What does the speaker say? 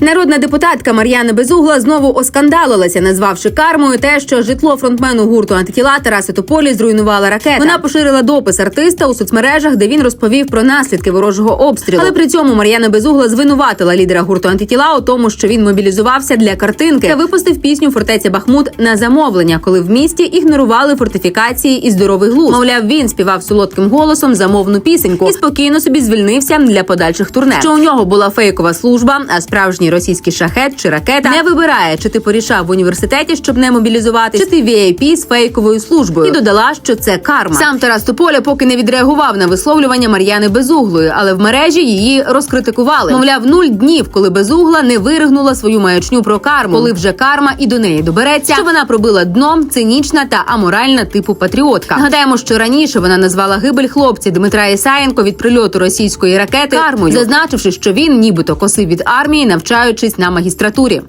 Народна депутатка Мар'яна Безугла знову оскандалилася, назвавши кармою те, що житло фронтмену гурту антитіла Тараса Тополі зруйнувала ракета. Вона поширила допис артиста у соцмережах, де він розповів про наслідки ворожого обстрілу. Але при цьому Мар'яна Безугла звинуватила лідера гурту антитіла у тому, що він мобілізувався для картинки та випустив пісню Фортеця Бахмут на замовлення, коли в місті ігнорували фортифікації і здоровий глузд. Мовляв, він співав солодким голосом замовну пісеньку і спокійно собі звільнився для подальших турне. Що у нього була фейкова служба, а справжній російський шахет чи ракета не вибирає, чи ти порішав в університеті, щоб не мобілізуватись, чи ти VIP з фейковою службою. І додала, що це карма. Сам Тарас Тополя поки не відреагував на висловлювання Мар'яни Безуглої, але в мережі її розкритикували. Мовляв, нуль днів, коли Безугла не виригнула свою маячню про карму, коли вже карма і до неї добереться, що вона пробила дном, цинічна та аморальна типу патріотка. Нагадаємо, що раніше вона назвала гибель хлопця Дмитра Ісаєнко від прильоту російської ракети кармою, зазначивши, що він нібито косив від армії, навчаючись на магістратурі.